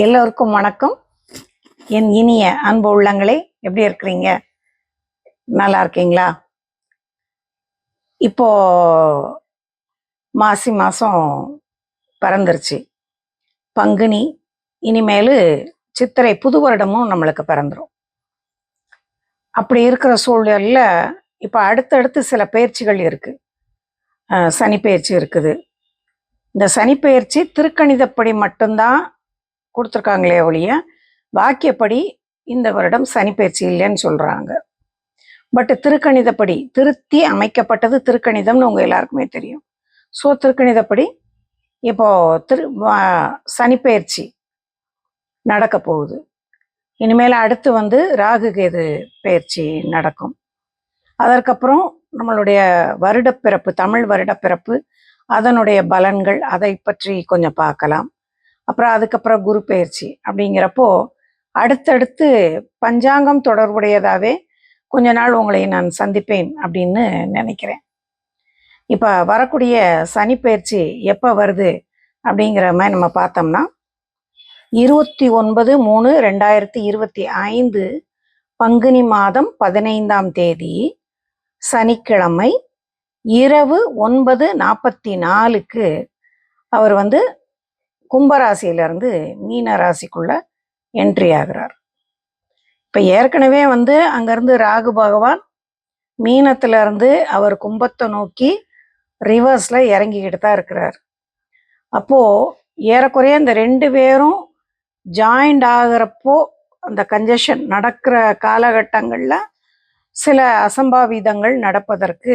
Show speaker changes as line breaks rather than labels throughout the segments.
எல்லோருக்கும் வணக்கம். என் இனிய அன்பு உள்ளங்களே எப்படி இருக்கிறீங்க? நல்லா இருக்கீங்களா? இப்போ மாசி மாதம் பிறந்துருச்சு. பங்குனி இனிமேல் சித்திரை புது வருடமும் நம்மளுக்கு பிறந்துடும் அப்படி இருக்கிற சூழலில் இப்போ அடுத்தடுத்து சில பயிற்சிகள் இருக்குது சனி பயிற்சி இருக்குது. இந்த சனிப்பெயர்ச்சி திருக்கணிதப்படி மட்டும்தான் கொடுத்துருக்காங்களே ஒழிய வாக்கியப்படி இந்த வருடம் சனி பயிற்சி இல்லைன்னு சொல்கிறாங்க பட் திருக்கணிதப்படி திருத்தி அமைக்கப்பட்டது திருக்கணிதம்னு உங்கள் எல்லாருக்குமே தெரியும். ஸோ திருக்கணிதப்படி இப்போ திரு சனிப்பயிற்சி சனிப்பெயர்ச்சி நடக்க போகுது. இனிமேல் அடுத்து வந்து ராகு கேது பயிற்சி நடக்கும். அதற்கப்புறம் நம்மளுடைய வருடப்பிறப்பு தமிழ் வருடப்பிறப்பு அதனுடைய பலன்கள் அதை பற்றி கொஞ்சம் பார்க்கலாம். அப்புறம் அதுக்கப்புறம் குரு பயிற்சி அப்படிங்கிறப்போ அடுத்தடுத்து பஞ்சாங்கம் தொடர்புடையதாகவே கொஞ்ச நாள் உங்களை நான் சந்திப்பேன் அப்படின்னு நினைக்கிறேன். இப்போ வரக்கூடிய சனி பயிற்சி எப்போ வருது அப்படிங்கிற மாதிரி நம்ம பார்த்தோம்னா இருபத்தி ஒன்பது மூணு ரெண்டாயிரத்தி இருபத்தி ஐந்து பங்குனி மாதம் பதினைந்தாம் தேதி சனிக்கிழமை இரவு ஒன்பது நாற்பத்தி நாலுக்கு அவர் வந்து கும்பராசியிலிருந்து மீன ராசிக்குள்ள என்ட்ரி ஆகிறார். இப்போ ஏற்கனவே வந்து அங்கேருந்து ராகு பகவான் மீனத்துல இருந்து அவர் கும்பத்தை நோக்கி ரிவர்ஸில் இறங்கிக்கிட்டு தான் இருக்கிறார். அப்போது ஏறக்குறைய இந்த ரெண்டு பேரும் ஜாயிண்ட் ஆகிறப்போ அந்த கஞ்சஷன் நடக்கிற காலகட்டங்களில் சில அசம்பாவிதங்கள் நடப்பதற்கு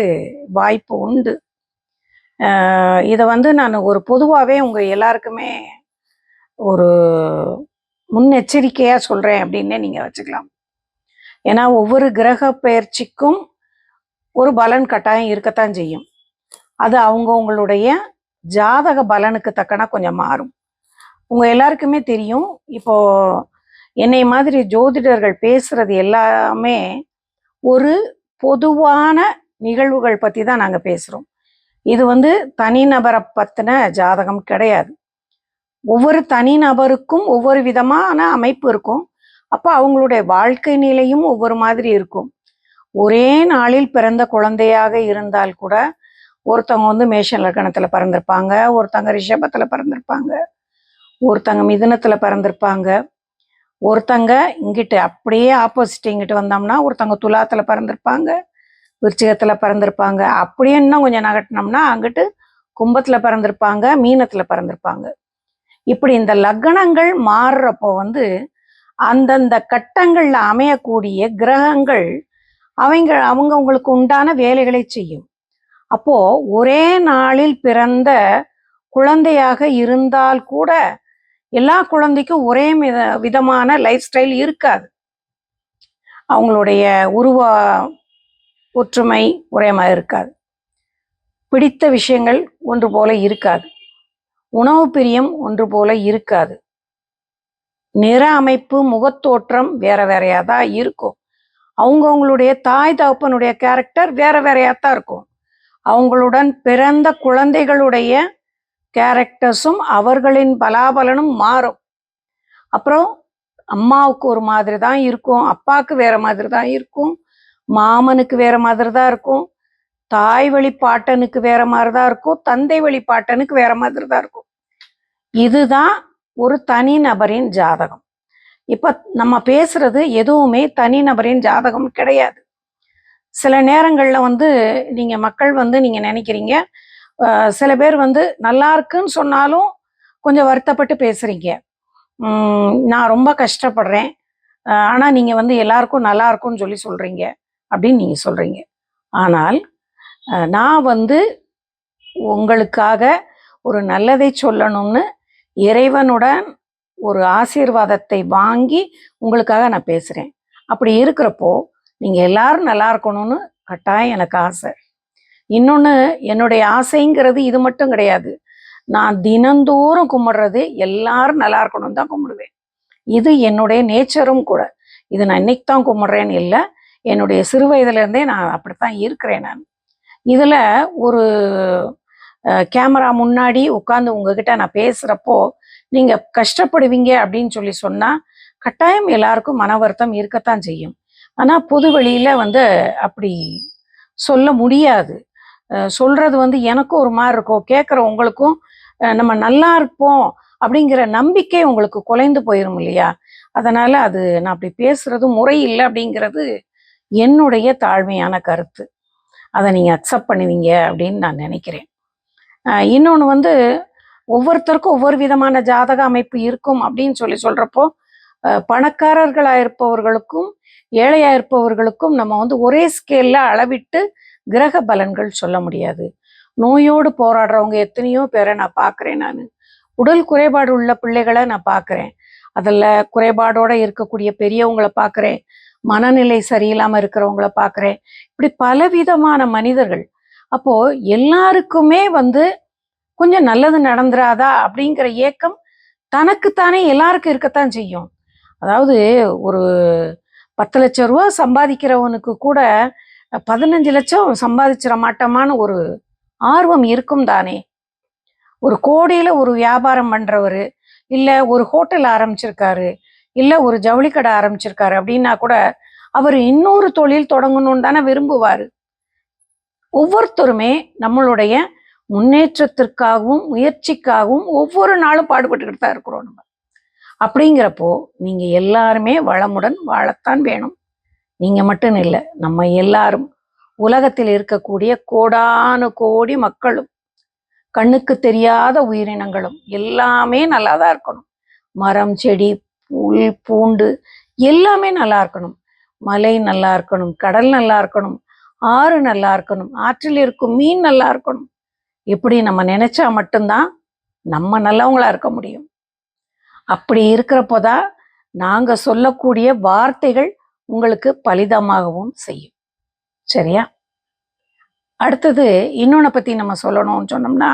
வாய்ப்பு உண்டு. இதை வந்து நான் ஒரு பொதுவாகவே உங்கள் எல்லாருக்குமே ஒரு முன்னெச்சரிக்கையாக சொல்கிறேன் அப்படின்னே நீங்கள் வச்சுக்கலாம். ஏன்னா ஒவ்வொரு கிரக பயிற்சிக்கும் ஒரு பலன் கட்டாயம் இருக்கத்தான் செய்யும். அது அவங்கவுங்களுடைய ஜாதக பலனுக்கு தக்கன கொஞ்சம் மாறும். உங்கள் எல்லாருக்குமே தெரியும். இப்போ என்னை மாதிரி ஜோதிடர்கள் பேசுறது எல்லாமே ஒரு பொதுவான நிகழ்வுகள் பற்றி தான் நாங்கள் பேசுகிறோம் இது வந்து தனிநபரை பற்றின ஜாதகம் கிடையாது. ஒவ்வொரு தனிநபருக்கும் ஒவ்வொரு விதமான அமைப்பு இருக்கும். அப்போ அவங்களுடைய வாழ்க்கை நிலையும் ஒவ்வொரு மாதிரி இருக்கும். ஒரே நாளில் பிறந்த குழந்தையாக இருந்தால் கூட ஒருத்தவங்க வந்து மேஷ லக்கணத்தில் பிறந்திருப்பாங்க ஒருத்தவங்க ரிஷபத்தில் பிறந்திருப்பாங்க ஒருத்தங்க மிதனத்தில் பிறந்திருப்பாங்க ஒருத்தங்க இங்கிட்டு அப்படியே ஆப்போசிட் இங்கிட்டு வந்தோம்னா ஒருத்தங்க துலாத்தில் பிறந்திருப்பாங்க விருச்சிகத்துல பிறந்திருப்பாங்க. அப்படியே இன்னும் கொஞ்சம் நகட்டினோம்னா அங்கிட்டு கும்பத்துல பிறந்திருப்பாங்க மீனத்துல பிறந்திருப்பாங்க. இப்படி இந்த லக்னங்கள் மாறுறப்போ வந்து அந்தந்த கட்டங்கள்ல அமையக்கூடிய கிரகங்கள் அவங்க அவங்கவங்களுக்கு உண்டான வேலைகளை செய்யும். அப்போ ஒரே நாளில் பிறந்த குழந்தையாக இருந்தால் கூட எல்லா குழந்தைக்கும் ஒரே வித விதமான லைஃப் ஸ்டைல் இருக்காது. அவங்களுடைய உருவ ஒற்றுமை ஒரே மாதிரி இருக்காது. பிடித்த விஷயங்கள் ஒன்று போல இருக்காது. உணவு பிரியம் ஒன்று போல இருக்காது. நிற அமைப்பு முகத்தோற்றம் வேற வேறையா தான் இருக்கும். அவங்கவுங்களுடைய தாய் தகப்பனுடைய கேரக்டர் வேற வேறையா தான் இருக்கும். அவங்களுடன் பிறந்த குழந்தைகளுடைய கேரக்டர்ஸும் அவர்களின் பலாபலனும் மாறும். அப்புறம் அம்மாவுக்கு ஒரு மாதிரி தான் இருக்கும் அப்பாவுக்கு வேற மாதிரி தான் இருக்கும். மாமனுக்கு வேற மாதிரி தான் இருக்கும். தாய் வழி பாட்டனுக்கு வேற மாதிரி தான் இருக்கும். தந்தை வழி பாட்டனுக்கு வேற மாதிரி தான் இருக்கும். இதுதான் ஒரு தனி நபரின் ஜாதகம். இப்போ நம்ம பேசுறது எதுவுமே தனி நபரின் ஜாதகம் கிடையாது. சில நேரங்களில் வந்து நீங்கள் மக்கள் வந்து நீங்கள் நினைக்கிறீங்க. சில பேர் வந்து நல்லா இருக்குன்னு சொன்னாலும் கொஞ்சம் வருத்தப்பட்டு பேசுறீங்க. நான் ரொம்ப கஷ்டப்படுறேன். ஆனால் ஆனா வந்து எல்லாருக்கும் நல்லா இருக்கும்னு சொல்லி சொல்கிறீங்க அப்படின்னு நீங்கள் சொல்கிறீங்க ஆனால் நான் வந்து உங்களுக்காக ஒரு நல்லதை சொல்லணும்னு இறைவனுடன் ஒரு ஆசீர்வாதத்தை வாங்கி உங்களுக்காக நான் பேசுகிறேன் அப்படி இருக்கிறப்போ நீங்கள் எல்லாரும் நல்லா இருக்கணும்னு கட்டாயம் எனக்கு ஆசை. இன்னொன்று என்னுடைய ஆசைங்கிறது இது மட்டும் கிடையாது. நான் தினந்தோறும் கும்பிடுறது எல்லாரும் நல்லா இருக்கணும்னு தான் கும்பிடுவேன். இது என்னுடைய நேச்சரும் கூட. இது நான் இன்னைக்கு தான் கும்பிட்றேன்னு இல்லை என்னுடைய சிறு வயதுலேருந்தே நான் அப்படித்தான் இருக்கிறேன் நான். இதில் ஒரு கேமரா முன்னாடி உட்காந்து உங்ககிட்ட நான் பேசுகிறப்போ நீங்கள் கஷ்டப்படுவீங்க அப்படின்னு சொல்லி சொன்னால் கட்டாயம் எல்லாருக்கும் மன வருத்தம் இருக்கத்தான் செய்யும். ஆனால் பொது வெளியில வந்து அப்படி சொல்ல முடியாது. சொல்கிறது சொல்றது வந்து எனக்கும் ஒரு மாதிரி இருக்கும். கேட்குற உங்களுக்கும் நம்ம நல்லா இருப்போம் அப்படிங்கிற நம்பிக்கை உங்களுக்கு குலைந்து போயிரும் இல்லையா? அதனால் அது நான் அப்படி பேசுகிறது முறை இல்லை அப்படிங்கிறது என்னுடைய தாழ்மையான கருத்து. அதை நீங்க அக்செப்ட் பண்ணுவீங்க அப்படின்னு நான் நினைக்கிறேன். இன்னொன்று வந்து ஒவ்வொருத்தருக்கும் ஒவ்வொரு விதமான ஜாதக அமைப்பு இருக்கும் அப்படின்னு சொல்லி சொல்றப்போ பணக்காரர்களாக பணக்காரர்களா இருப்பவர்களுக்கும் ஏழையா இருப்பவர்களுக்கும் நம்ம வந்து ஒரே ஸ்கேல்ல அளவிட்டு கிரக பலன்கள் சொல்ல முடியாது. நோயோடு போராடுறவங்க எத்தனையோ பேரை நான் பார்க்குறேன் நான். உடல் குறைபாடு உள்ள பிள்ளைகளை நான் பார்க்குறேன். அதில் குறைபாடோட இருக்கக்கூடிய பெரியவங்களை பார்க்குறேன். மனநிலை சரியில்லாமல் இருக்கிறவங்கள பார்க்குறேன் இப்படி பலவிதமான மனிதர்கள். அப்போ எல்லாருக்குமே வந்து கொஞ்சம் நல்லது நடந்துராதா அப்படிங்கிற ஏக்கம் தனக்குத்தானே எல்லாருக்கும் இருக்கத்தான் செய்யும். அதாவது ஒரு பத்து லட்சம் ரூபா சம்பாதிக்கிறவனுக்கு கூட பதினஞ்சு லட்சம் சம்பாதிச்சிட மாட்டோமான ஒரு ஆர்வம் இருக்கும் தானே. ஒரு கோடியில் ஒரு வியாபாரம் பண்றவர் இல்லை ஒரு ஹோட்டல் ஆரம்பிச்சிருக்காரு இல்லை ஒரு ஜவுளி கடை ஆரம்பிச்சிருக்காரு அப்படின்னா கூட அவர் இன்னொரு தொழில் தொடங்கணும்னு தானே விரும்புவார். ஒவ்வொருத்தருமே நம்மளுடைய முன்னேற்றத்திற்காகவும் முயற்சிக்காகவும் ஒவ்வொரு நாளும் பாடுபட்டுக்கிட்டு தான் இருக்கிறோம் நம்ம. அப்படிங்கிறப்போ நீங்க எல்லாருமே வளமுடன் வாழத்தான் வேணும். நீங்க மட்டும் இல்லை நம்ம எல்லாரும் உலகத்தில் இருக்கக்கூடிய கோடானு கோடி மக்களும் கண்ணுக்கு தெரியாத உயிரினங்களும் எல்லாமே நல்லா தான் இருக்கணும். மரம் செடி உள் பூண்டு எல்லாமே நல்லா இருக்கணும். மலை நல்லா இருக்கணும் கடல் நல்லா இருக்கணும் ஆறு நல்லா இருக்கணும் ஆற்றில் இருக்கும் மீன் நல்லா இருக்கணும். இப்படி நம்ம நினைச்சா மட்டும்தான் நம்ம நல்லவங்களா இருக்க முடியும். அப்படி இருக்கிறப்போ தான் நாங்கள் சொல்லக்கூடிய வார்த்தைகள் உங்களுக்கு பலிதமாகவும் செய்யும். சரியா? அடுத்தது இன்னொன்னை பத்தி நம்ம சொல்லணும்னு சொன்னோம்னா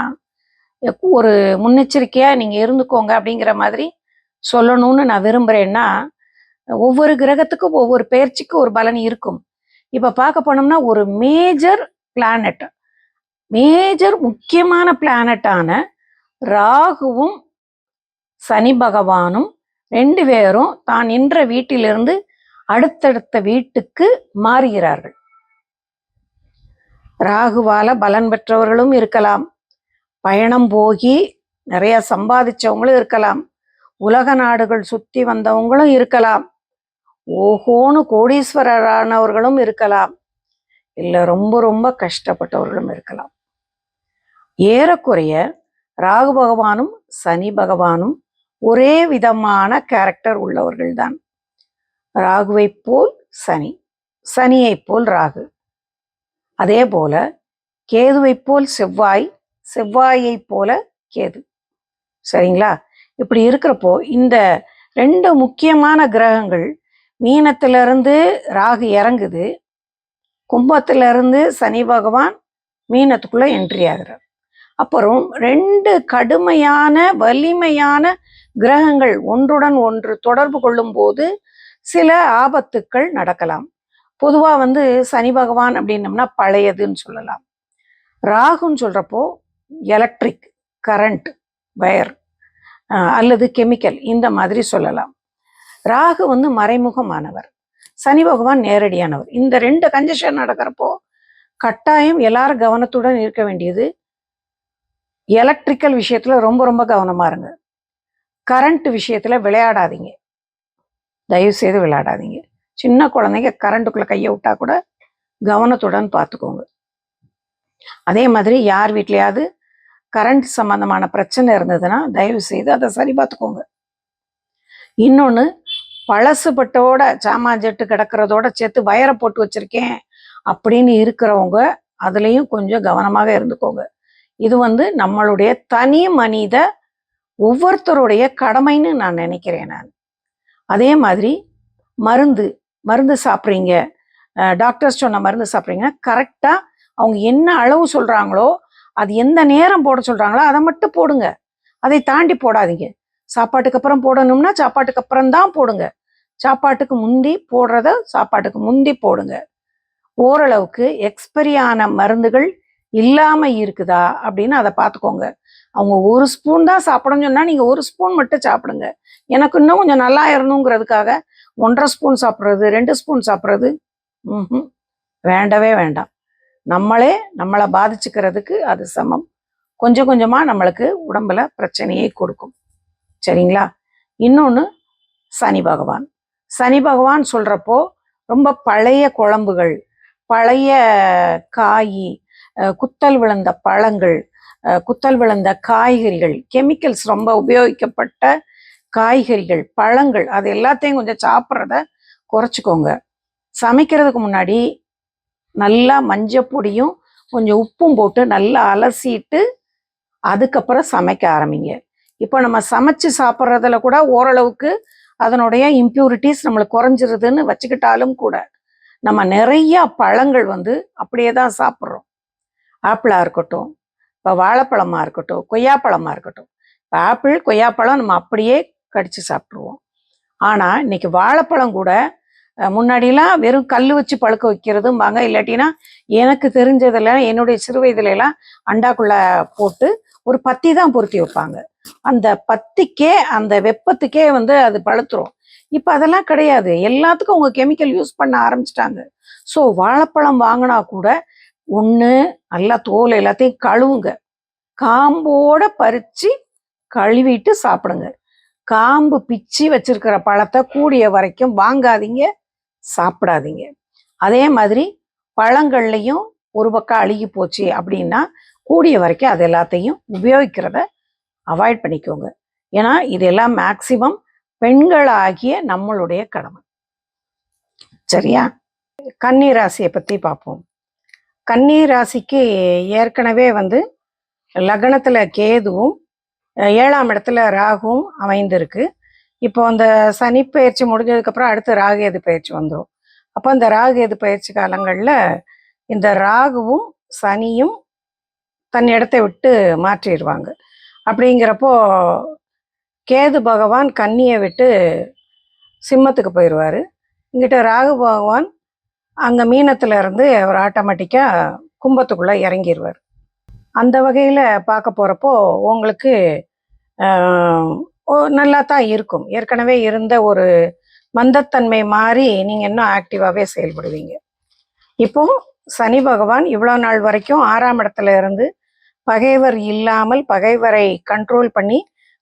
ஒரு முன்னெச்சரிக்கையாக நீங்க இருந்துக்கோங்க அப்படிங்கிற மாதிரி சொல்லணும்னு நான் விரும்புறேன்னா ஒவ்வொரு கிரகத்துக்கும் ஒவ்வொரு பெயர்ச்சிக்கு ஒரு பலன் இருக்கும். இப்போ பார்க்க போனோம்னா ஒரு மேஜர் பிளானட் மேஜர் முக்கியமான பிளானட்டான ராகுவும் சனி பகவானும் ரெண்டு பேரும் தான் நின்ற வீட்டிலிருந்து அடுத்தடுத்த வீட்டுக்கு மாறுகிறார்கள். ராகுவால பலன் பெற்றவர்களும் இருக்கலாம். பயணம் போகி நிறைய சம்பாதிச்சவங்களும் இருக்கலாம். உலக நாடுகள் சுத்தி வந்தவங்களும் இருக்கலாம். ஓஹோன்னு கோடீஸ்வரரானவர்களும் இருக்கலாம். இல்ல ரொம்ப ரொம்ப கஷ்டப்பட்டவர்களும் இருக்கலாம். ஏறக்குறைய ராகு பகவானும் சனி பகவானும் ஒரே விதமான கேரக்டர் உள்ளவர்கள் தான் ராகுவைப் போல் சனி சனியைப் போல் ராகு. அதே போல கேதுவைப் போல் செவ்வாய் செவ்வாயைப் போல கேது. சரிங்களா? இப்படி இருக்கிறப்போ இந்த ரெண்டு முக்கியமான கிரகங்கள் மீனத்திலிருந்து ராகு இறங்குது. கும்பத்திலிருந்து சனி பகவான் மீனத்துக்குள்ளே என்ட்ரி ஆகிறார். அப்புறம் ரெண்டு கடுமையான வலிமையான கிரகங்கள் ஒன்றுடன் ஒன்று தொடர்பு கொள்ளும்போது சில ஆபத்துக்கள் நடக்கலாம். பொதுவாக வந்து சனி பகவான் அப்படின்னம்னா பழையதுன்னு சொல்லலாம். ராகுன்னு சொல்கிறப்போ எலக்ட்ரிக் கரண்ட் வயர் அல்லது கெமிக்கல் இந்த மாதிரி சொல்லலாம். ராகு வந்து மறைமுகமானவர். சனி பகவான் நேரடியானவர். இந்த ரெண்டு கஞ்சஷன் நடக்கிறப்போ கட்டாயம் எல்லாரும் கவனத்துடன் இருக்க வேண்டியது எலக்ட்ரிக்கல் விஷயத்துல ரொம்ப ரொம்ப கவனமா இருங்க. கரண்ட் விஷயத்துல விளையாடாதீங்க. தயவு செய்து விளையாடாதீங்க. சின்ன குழந்தைங்க கரண்ட்டுக்குள்ளே கையை விட்டா கூட கவனத்துடன் பார்த்துக்கோங்க. அதே மாதிரி யார் வீட்லையாவது கரண்ட் சம்பந்தமான பிரச்சனை இருந்ததுன்னா தயவு செய்து அதை சரி பார்த்துக்கோங்க. இன்னொன்று பழசுபட்டோட சாமான் ஜெட்டு கிடக்கிறதோட சேர்த்து வயரை போட்டு வச்சிருக்கேன் அப்படின்னு இருக்கிறவங்க அதுலேயும் கொஞ்சம் கவனமாக இருந்துக்கோங்க. இது வந்து நம்மளுடைய தனி மனித ஒவ்வொருத்தருடைய கடமைன்னு நான் நினைக்கிறேன் நான். அதே மாதிரி மருந்து மருந்து சாப்பிட்றீங்க டாக்டர்ஸ் சொன்ன மருந்து சாப்பிட்றீங்கன்னா கரெக்டாக அவங்க என்ன அளவு சொல்கிறாங்களோ அது எந்த நேரம் போட சொல்கிறாங்களோ அதை மட்டும் போடுங்க. அதை தாண்டி போடாதீங்க. சாப்பாட்டுக்கு அப்புறம் போடணும்னா சாப்பாட்டுக்கு அப்புறம் தான் போடுங்க. சாப்பாட்டுக்கு முந்தி போடுறத சாப்பாட்டுக்கு முந்தி போடுங்க. ஓரளவுக்கு எக்ஸ்பரியான ஆன மருந்துகள் இல்லாமல் இருக்குதா அப்படின்னு அதை பார்த்துக்கோங்க. அவங்க ஒரு ஸ்பூன் தான் சாப்பிடணும்னு சொன்னால் நீங்கள் ஒரு ஸ்பூன் மட்டும் சாப்பிடுங்க. எனக்கு இன்னும் கொஞ்சம் நல்லா இருணுங்கிறதுக்காக ஒன்றரை ஸ்பூன் சாப்பிட்றது ரெண்டு ஸ்பூன் சாப்பிட்றது. ம் வேண்டவே வேண்டாம். நம்மளே நம்மளை பாதிச்சுக்கிறதுக்கு அது சமம். கொஞ்சம் கொஞ்சமாக நம்மளுக்கு உடம்புல பிரச்சனையை கொடுக்கும். சரிங்களா? இன்னொன்று சனி பகவான். சனி பகவான் சொல்கிறப்போ ரொம்ப பழைய குழம்புகள் பழைய காய் குத்தல் விழுந்த பழங்கள் குத்தல் விழுந்த காய்கறிகள் கெமிக்கல்ஸ் ரொம்ப உபயோகிக்கப்பட்ட காய்கறிகள் பழங்கள் அது எல்லாத்தையும் கொஞ்சம் சாப்பிட்றத குறைச்சிக்கோங்க. சமைக்கிறதுக்கு முன்னாடி நல்லா மஞ்சள் பொடியும் கொஞ்சம் உப்பும் போட்டு நல்லா அலசிட்டு அதுக்கப்புறம் சமைக்க ஆரம்பிங்க. இப்போ நம்ம சமைச்சு சாப்பிட்றதுல கூட ஓரளவுக்கு அதனுடைய இம்ப்யூரிட்டிஸ் நம்மளுக்கு குறைஞ்சிருதுன்னு வச்சுக்கிட்டாலும் கூட நம்ம நிறைய பழங்கள் வந்து அப்படியே தான் சாப்பிட்றோம். ஆப்பிளாக இருக்கட்டும் இப்போ வாழைப்பழமாக இருக்கட்டும் கொய்யாப்பழமாக இருக்கட்டும். இப்போ ஆப்பிள் கொய்யாப்பழம் நம்ம அப்படியே கடித்து சாப்பிட்ருவோம் ஆனால் இன்னைக்கு வாழைப்பழம் கூட முன்னாடிலாம் வெறும் கல் வச்சு பழுக்க வைக்கிறதும்பாங்க இல்லாட்டினா எனக்கு தெரிஞ்சதுல என்னுடைய சிறு வயதுலலாம் அண்டாக்குள்ள போட்டு ஒரு பத்தி தான் பொருத்தி வைப்பாங்க. அந்த பத்திக்கே அந்த வெப்பத்துக்கே வந்து அது பழுத்துரும். இப்போ அதெல்லாம் கிடையாது. எல்லாத்துக்கும் அவங்க கெமிக்கல் யூஸ் பண்ண ஆரம்பிச்சிட்டாங்க. ஸோ வாழைப்பழம் வாங்கினா கூட ஒன்று நல்லா தோல் எல்லாத்தையும் கழுவுங்க. காம்போட பறித்து கழுவிட்டு சாப்பிடுங்க. காம்பு பிச்சு வச்சிருக்கிற பழத்தை கூடிய வரைக்கும் வாங்காதீங்க. சாப்பிடாதீங்க. அதே மாதிரி பழங்கள்லையும் ஒரு பக்கம் அழுகி போச்சு அப்படின்னா கூடிய வரைக்கும் அது எல்லாத்தையும் உபயோகிக்கிறத அவாய்ட் பண்ணிக்கோங்க. ஏன்னா இதெல்லாம் மேக்சிமம் பெண்களாகிய நம்மளுடைய கடமை. சரியா? கன்னி ராசியை பற்றி பார்ப்போம். கன்னி ராசிக்கு ஏற்கனவே வந்து லக்னத்தில் கேதுவும் ஏழாம் இடத்துல ராகுவும் அமைந்திருக்கு. இப்போ அந்த சனி பயிற்சி முடிஞ்சதுக்கப்புறம் அடுத்து ராகுகேது பயிற்சி வந்துடும் அப்போ அந்த ராகு எது பயிற்சி காலங்களில் இந்த ராகுவும் சனியும் தன் இடத்தை விட்டு மாற்றிடுவாங்க. அப்படிங்கிறப்போ கேது பகவான் கன்னியை விட்டு சிம்மத்துக்கு போயிடுவார். இங்கிட்ட ராகு பகவான் அங்கே மீனத்தில் இருந்து அவர் ஆட்டோமேட்டிக்காக கும்பத்துக்குள்ளே இறங்கிடுவார் அந்த வகையில் பார்க்க போகிறப்போ உங்களுக்கு நல்லா தான் இருக்கும். ஏற்கனவே இருந்த ஒரு மந்தத்தன்மை மாறி நீங்கள் இன்னும் ஆக்டிவாகவே செயல்படுவீங்க. இப்போ சனி பகவான் இவ்வளோ நாள் வரைக்கும் ஆறாம் இடத்துல இருந்து பகைவர் இல்லாமல் பகைவரை கண்ட்ரோல் பண்ணி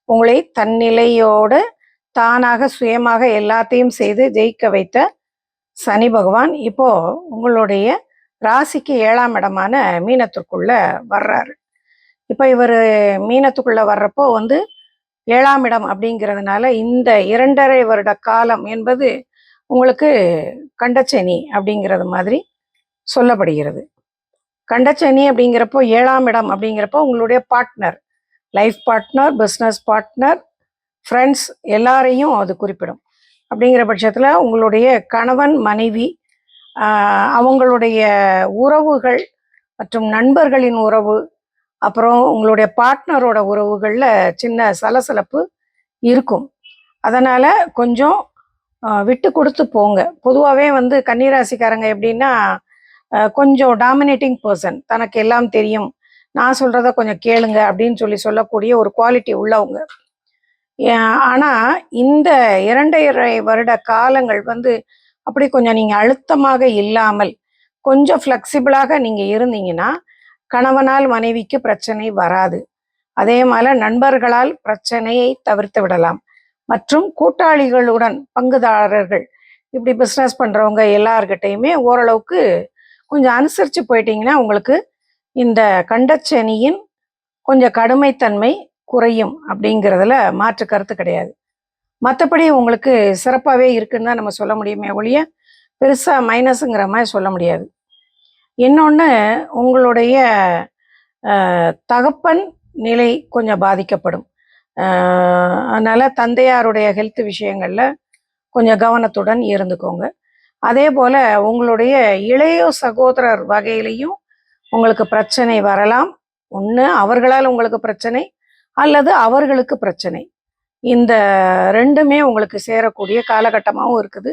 உங்களை தன்னிலையோடு தானாக சுயமாக எல்லாத்தையும் செய்து ஜெயிக்க வைத்த சனி பகவான் இப்போ உங்களுடைய ராசிக்கு ஏழாம் இடமான மீனத்திற்குள்ள வர்றாரு. இப்போ இவர் மீனத்துக்குள்ள வர்றப்போ வந்து ஏழாம் இடம் அப்படிங்கிறதுனால இந்த இரண்டரை வருட காலம் என்பது உங்களுக்கு கண்டச்சனி அப்படிங்கிறது மாதிரி சொல்லப்படுகிறது. கண்டச்சனி அப்படிங்கிறப்போ ஏழாம் இடம் அப்படிங்கிறப்போ உங்களுடைய partner life partner business partner friends எல்லாரையும் அது குறிப்பிடும். அப்படிங்கிற பட்சத்தில் உங்களுடைய கணவன் மனைவி அவங்களுடைய உறவுகள் மற்றும் நண்பர்களின் உறவு அப்புறம் உங்களுடைய பார்ட்னரோட உறவுகளில் சின்ன சலசலப்பு இருக்கும். அதனால் கொஞ்சம் விட்டு கொடுத்து போங்க. பொதுவாகவே வந்து கன்னிராசிக்காரங்க எப்படின்னா கொஞ்சம் டாமினேட்டிங் பர்சன் தனக்கு எல்லாம் தெரியும். நான் சொல்கிறத கொஞ்சம் கேளுங்க அப்படின்னு சொல்லி சொல்லக்கூடிய ஒரு குவாலிட்டி உள்ளவங்க. ஆனால் ஆனா இந்த இரண்டரை வருட காலங்கள் வந்து அப்படி கொஞ்சம் நீங்க அழுத்தமாக இல்லாமல் கொஞ்சம் ஃப்ளெக்சிபிளாக நீங்க இருந்தீங்கன்னா கணவனால் மனைவிக்கு பிரச்சனை வராது. அதே மாதிரி நண்பர்களால் பிரச்சனையை தவிர்த்து விடலாம். மற்றும் கூட்டாளிகளுடன் பங்குதாரர்கள் இப்படி பிஸ்னஸ் பண்றவங்க எல்லார்கிட்டையுமே ஓரளவுக்கு கொஞ்சம் அனுசரித்து போயிட்டீங்கன்னா உங்களுக்கு இந்த கண்டச்சனியின் கொஞ்சம் கடுமைத்தன்மை குறையும் அப்படிங்கிறதுல மாற்று கருத்து கிடையாது. மற்றபடி உங்களுக்கு சிறப்பாகவே இருக்குன்னு தான் நம்ம சொல்ல முடியுமே ஒழிய பெருசாக மைனஸுங்கிற மாதிரி சொல்ல முடியாது. இன்னொன்று உங்களுடைய தகப்பன் நிலை கொஞ்சம் பாதிக்கப்படும். அதனால் தந்தையாருடைய ஹெல்த் விஷயங்களில் கொஞ்சம் கவனத்துடன் இருந்துக்கோங்க. அதே போல் உங்களுடைய இளைய சகோதரர் வகையிலையும் உங்களுக்கு பிரச்சனை வரலாம். ஒன்று அவர்களால் உங்களுக்கு பிரச்சனை அல்லது அவர்களுக்கு பிரச்சனை. இந்த ரெண்டுமே உங்களுக்கு சேரக்கூடிய காலகட்டமாகவும் இருக்குது.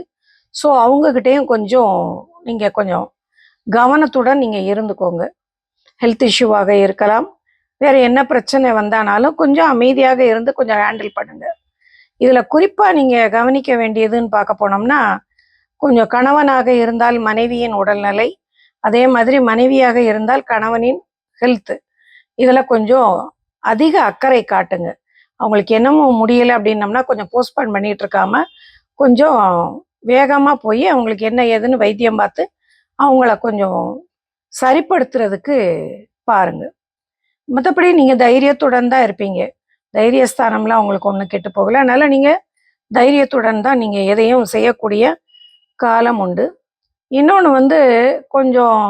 ஸோ அவங்கக்கிட்டேயும் கொஞ்சம் நீங்கள் கொஞ்சம் கவனத்துடன் நீங்கள் இருந்துக்கோங்க. ஹெல்த் இஷ்யூவாக இருக்கலாம். வேறு என்ன பிரச்சனை வந்தானாலும் கொஞ்சம் அமைதியாக இருந்து கொஞ்சம் ஹேண்டில் பண்ணுங்க. இதில் குறிப்பாக நீங்கள் கவனிக்க வேண்டியதுன்னு பார்க்க போனோம்னா கொஞ்சம் கணவனாக இருந்தால் மனைவியின் உடல்நிலை அதே மாதிரி மனைவியாக இருந்தால் கணவனின் ஹெல்த்து இதில் கொஞ்சம் அதிக அக்கறை காட்டுங்க. அவங்களுக்கு என்னமோ முடியலை அப்படின்னம்னா கொஞ்சம் போஸ்ட்போன் பண்ணிட்டு இருக்காம கொஞ்சம் வேகமாக போய் அவங்களுக்கு என்ன ஏதுன்னு வைத்தியம் பார்த்து அவங்கள கொஞ்சம் சரிப்படுத்துறதுக்கு பாருங்க. மற்றபடி நீங்கள் தைரியத்துடன் தான் இருப்பீங்க. தைரியஸ்தானம்லாம் அவங்களுக்கு ஒன்றும் கெட்டு போகல. அதனால் நீங்கள் தைரியத்துடன் தான் நீங்கள் எதையும் செய்யக்கூடிய காலம் உண்டு. இன்னொன்று வந்து கொஞ்சம்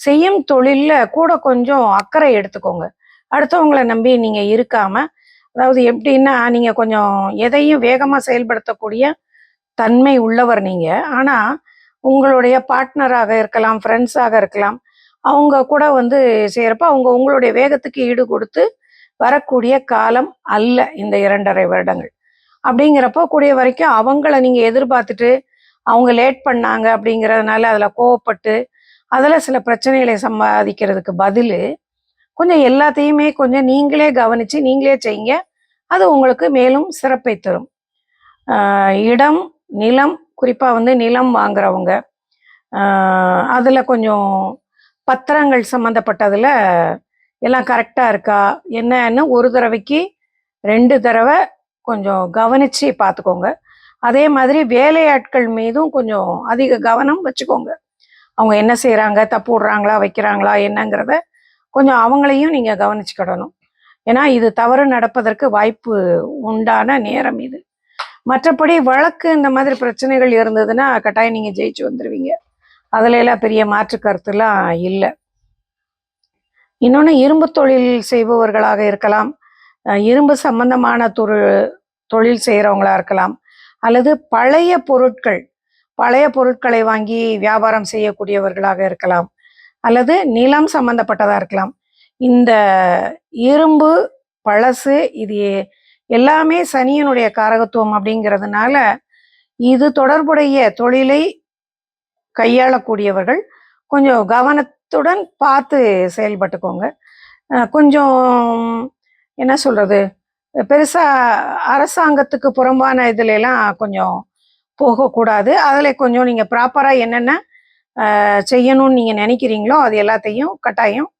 செய்யும் தொழிலில் கூட கொஞ்சம் அக்கறை எடுத்துக்கோங்க. அடுத்தவங்களை நம்பி நீங்கள் இருக்காமல் அதாவது எப்படின்னா நீங்கள் கொஞ்சம் எதையும் வேகமாக செயல்படுத்தக்கூடிய தன்மை உள்ளவர் நீங்கள் ஆனால் உங்களுடைய பார்ட்னராக இருக்கலாம் ஃப்ரெண்ட்ஸாக இருக்கலாம். அவங்க கூட வந்து செய்கிறப்ப அவங்க உங்களுடைய வேகத்துக்கு ஈடு கொடுத்து வரக்கூடிய காலம் அல்ல இந்த இரண்டரை வருடங்கள். அப்படிங்கிறப்போ கூடிய வரைக்கும் அவங்கள நீங்கள் எதிர்பார்த்துட்டு அவங்க லேட் பண்ணாங்க அப்படிங்கிறதுனால அதில் கோவப்பட்டு அதில் சில பிரச்சனைகளை சம்பாதிக்கிறதுக்கு பதில் கொஞ்சம் எல்லாத்தையுமே கொஞ்சம் நீங்களே கவனித்து நீங்களே செய்யுங்க. அது உங்களுக்கு மேலும் சிறப்பை தரும். இடம் நிலம் குறிப்பாக வந்து நிலம் வாங்குறவங்க அதில் கொஞ்சம் பத்திரங்கள் சம்மந்தப்பட்டதில் எல்லாம் கரெக்டாக இருக்கா? என்னன்னு ஒரு தடவைக்கு ரெண்டு தடவை கொஞ்சம் கவனித்து பார்த்துக்கோங்க அதே மாதிரி வேலையாட்கள் மீதும் கொஞ்சம் அதிக கவனம் வச்சுக்கோங்க. அவங்க என்ன செய்கிறாங்க தப்பு விடுறாங்களா? வைக்கிறாங்களா? என்னங்கிறத கொஞ்சம் அவங்களையும் நீங்கள் கவனிச்சுக்கிடணும். ஏன்னா இது தவறு நடப்பதற்கு வாய்ப்பு உண்டான நேரம் இது. மற்றபடி வழக்கு இந்த மாதிரி பிரச்சனைகள் இருந்ததுன்னா கட்டாயம் நீங்கள் ஜெயிச்சு வந்துடுவீங்க அதுல எல்லாம் பெரிய மாற்று கருத்துலாம் இல்லை. இன்னொன்று இரும்பு தொழில் செய்பவர்களாக இருக்கலாம். இரும்பு சம்பந்தமான தொழில் தொழில் செய்கிறவங்களா இருக்கலாம். அல்லது பழைய பொருட்கள் பழைய பொருட்களை வாங்கி வியாபாரம் செய்யக்கூடியவர்களாக இருக்கலாம். அல்லது நிலம் சம்பந்தப்பட்டதா இருக்கலாம். இந்த இரும்பு பழசு இது எல்லாமே சனியனுடைய காரகத்துவம் அப்படிங்கிறதுனால இது தொடர்புடைய தொழிலை கையாளக்கூடியவர்கள் கொஞ்சம் கவனத்துடன் பார்த்து செயல்பட்டுக்கோங்க. கொஞ்சம் என்ன சொல்றது பெருசா அரசாங்கத்துக்கு புறம்பான இதுல எல்லாம் கொஞ்சம் போகக்கூடாது. அதில் கொஞ்சம் நீங்கள் ப்ராப்பராக என்னென்ன செய்யணும்னு நீங்கள் நினைக்கிறீங்களோ அது எல்லாத்தையும் கட்டாயம்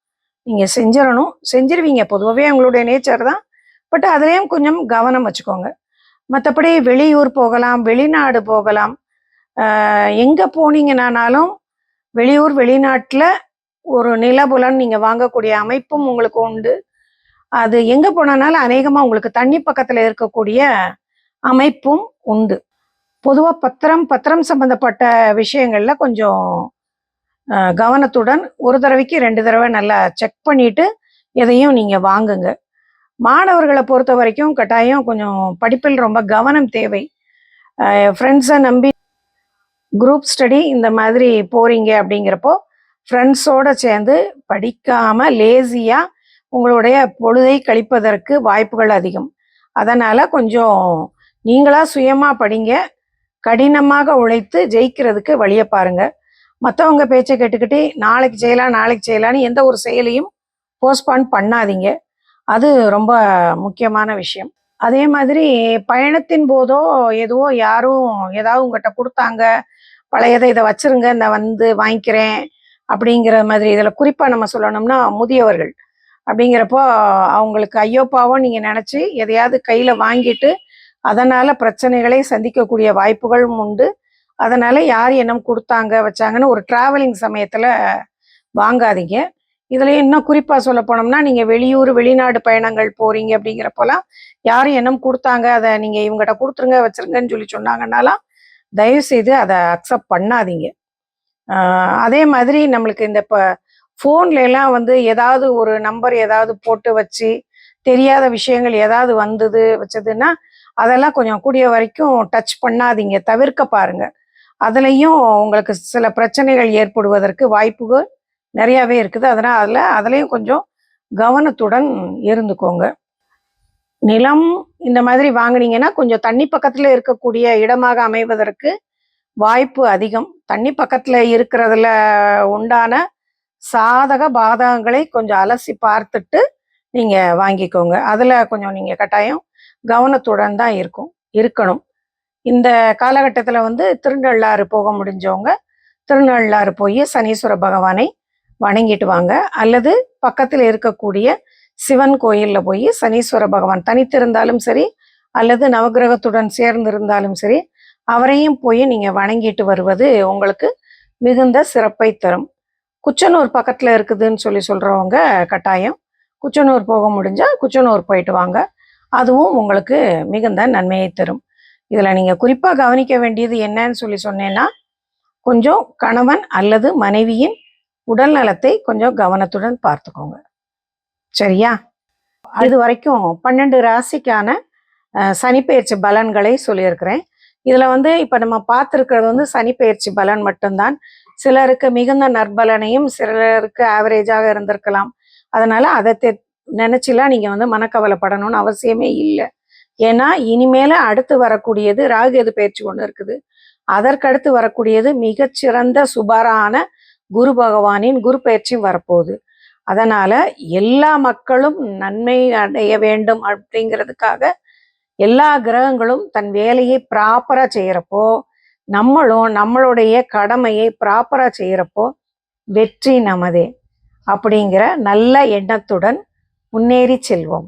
நீங்கள் செஞ்சிடணும். செஞ்சிருவீங்க. பொதுவாகவே உங்களுடைய நேச்சர் தான். பட் அதுலேயும் கொஞ்சம் கவனம் வச்சுக்கோங்க. மற்றபடி வெளியூர் போகலாம் வெளிநாடு போகலாம். எங்கே போனீங்கனானாலும் போனீங்கன்னாலும் வெளியூர் வெளிநாட்டில் ஒரு நிலபுலன் நீங்கள் வாங்கக்கூடிய அமைப்பும் உங்களுக்கு உண்டு. அது எங்கே போனாலும் அநேகமாக உங்களுக்கு தண்ணி பக்கத்தில் இருக்கக்கூடிய அமைப்பும் உண்டு. பொதுவாக பத்திரம் பத்திரம் சம்மந்தப்பட்ட விஷயங்களில் கொஞ்சம் கவனத்துடன் ஒரு தடவைக்கு ரெண்டு தடவை நல்லா செக் பண்ணிட்டு எதையும் நீங்கள் வாங்குங்க. மாணவர்களை பொறுத்த வரைக்கும் கட்டாயம் கொஞ்சம் படிப்பில் ரொம்ப கவனம் தேவை. ஃப்ரெண்ட்ஸை நம்பி குரூப் ஸ்டடி இந்த மாதிரி போறீங்க அப்படிங்கிறப்போ ஃப்ரெண்ட்ஸோட சேர்ந்து படிக்காம லேசியா உங்களுடைய பொழுதை கழிப்பதற்கு வாய்ப்புகள் அதிகம். அதனால கொஞ்சம் நீங்களா சுயமா படிங்க. கடினமாக உழைத்து ஜெயிக்கிறதுக்கு வழியை பாருங்க. மற்றவங்க பேச்சை கேட்டுக்கிட்டு நாளைக்கு செய்யலாம் நாளைக்கு செய்யலாம்னு எந்த ஒரு செயலையும் போஸ்ட்பான் பண்ணாதீங்க. அது ரொம்ப முக்கியமான விஷயம். அதே மாதிரி பயணத்தின் போதோ எதுவோ யாரும் ஏதாவது உங்ககிட்ட கொடுத்தாங்க பழையதை இதை வச்சிருங்க இந்த வந்து வாங்கிக்கிறேன் அப்படிங்கிற மாதிரி இதில் குறிப்பாக நம்ம சொல்லணும்னா முதியவர்கள். அப்படிங்கிறப்போ அவங்களுக்கு ஐயோ பாவம் நீங்கள் நினச்சி எதையாவது கையில் வாங்கிட்டு அதனால் பிரச்சனைகளை சந்திக்கக்கூடிய வாய்ப்புகளும் உண்டு. அதனால் யார் என்ன கொடுத்தாங்க வச்சாங்கன்னு ஒரு ட்ராவலிங் சமயத்தில் வாங்காதீங்க. இதுல இன்னும் குறிப்பாக சொல்ல போனோம்னா நீங்கள் வெளியூர் வெளிநாடு பயணங்கள் போறீங்க அப்படிங்கிறப்பெல்லாம் யாரும் என்னம் கொடுத்தாங்க அதை நீங்கள் இவங்ககிட்ட கொடுத்துருங்க வச்சிருங்கன்னு சொல்லி சொன்னாங்கன்னாலாம் தயவு செய்து அதை அக்செப்ட் பண்ணாதீங்க. அதே மாதிரி நம்மளுக்கு இந்த இப்போ ஃபோன்ல எல்லாம் வந்து ஏதாவது ஒரு நம்பர் ஏதாவது போட்டு வச்சு தெரியாத விஷயங்கள் ஏதாவது வந்தது வச்சதுன்னா அதெல்லாம் கொஞ்சம் கூடிய வரைக்கும் டச் பண்ணாதீங்க தவிர்க்க பாருங்க. அதுலேயும் உங்களுக்கு சில பிரச்சனைகள் ஏற்படுவதற்கு வாய்ப்புகள் நிறையாவே இருக்குது. அதனால் அதில் அதுலேயும் கொஞ்சம் கவனத்துடன் இருந்துக்கோங்க. நிலம் இந்த மாதிரி வாங்குனீங்கன்னா கொஞ்சம் தண்ணி பக்கத்தில் இருக்கக்கூடிய இடமாக அமைவதற்கு வாய்ப்பு அதிகம். தண்ணி பக்கத்தில் இருக்கிறதுல உண்டான சாதக பாதகங்களை கொஞ்சம் அலசி பார்த்துட்டு நீங்கள் வாங்கிக்கோங்க. அதில் கொஞ்சம் நீங்கள் கட்டாயம் கவனத்துடன் தான் இருக்கும் இருக்கணும். இந்த காலகட்டத்தில் வந்து திருநள்ளாறு போக முடிஞ்சவங்க திருநள்ளாறு போய் சனீஸ்வர பகவானை வணங்கிட்டு வாங்க அல்லது பக்கத்தில் இருக்கக்கூடிய சிவன் கோயிலில் போய் சனீஸ்வர பகவான் தனித்திருந்தாலும் சரி அல்லது நவகிரகத்துடன் சேர்ந்து இருந்தாலும் சரி அவரையும் போய் நீங்கள் வணங்கிட்டு வருவது உங்களுக்கு மிகுந்த சிறப்பை தரும். குச்சனூர் பக்கத்தில் இருக்குதுன்னு சொல்லி சொல்கிறவங்க கட்டாயம் குச்சனூர் போக முடிஞ்சால் குச்சனூர் போயிட்டு வாங்க. அதுவும் உங்களுக்கு மிகுந்த நன்மையை தரும். இதில் நீங்கள் குறிப்பாக கவனிக்க வேண்டியது என்னன்னு சொல்லி சொன்னேன்னா கொஞ்சம் கணவன் அல்லது மனைவியின் உடல் நலத்தை கொஞ்சம் கவனத்துடன் பார்த்துக்கோங்க. சரியா? அது வரைக்கும் பன்னெண்டு ராசிக்கான சனிப்பெயர்ச்சி பலன்களை சொல்லியிருக்கிறேன். இதில் வந்து இப்போ நம்ம பார்த்துருக்கிறது வந்து சனிப்பெயர்ச்சி பலன் மட்டும்தான். சிலருக்கு மிகுந்த நற்பலனையும் சிலருக்கு ஆவரேஜாக இருந்திருக்கலாம். அதனால் அதை தெ நினச்சிலாம் நீங்கள் வந்து மனக்கவலைப்படணும்னு அவசியமே இல்லை. ஏன்னா இனிமேல அடுத்து வரக்கூடியது ராகு எது பயிற்சி ஒன்று இருக்குது. அதற்கடுத்து வரக்கூடியது மிகச்சிறந்த சுபாரான குரு பகவானின் குரு பயிற்சி வரப்போகுது. அதனால எல்லா மக்களும் நன்மை அடைய வேண்டும் அப்படிங்கிறதுக்காக எல்லா கிரகங்களும் தன் வேலையை ப்ராப்பரா செய்யறப்போ நம்மளும் நம்மளுடைய கடமையை ப்ராப்பரா செய்யறப்போ வெற்றி நமதே அப்படிங்கிற நல்ல எண்ணத்துடன் முன்னேறி செல்வோம்.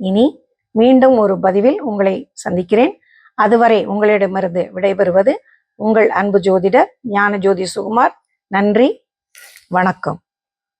இனி மீண்டும் ஒரு பதிவில் உங்களை சந்திக்கிறேன். அதுவரை உங்களிடமிருந்து விடைபெறுவது உங்கள் அன்பு ஜோதிடர் ஞான ஜோதி சுகுமார். நன்றி வணக்கம்.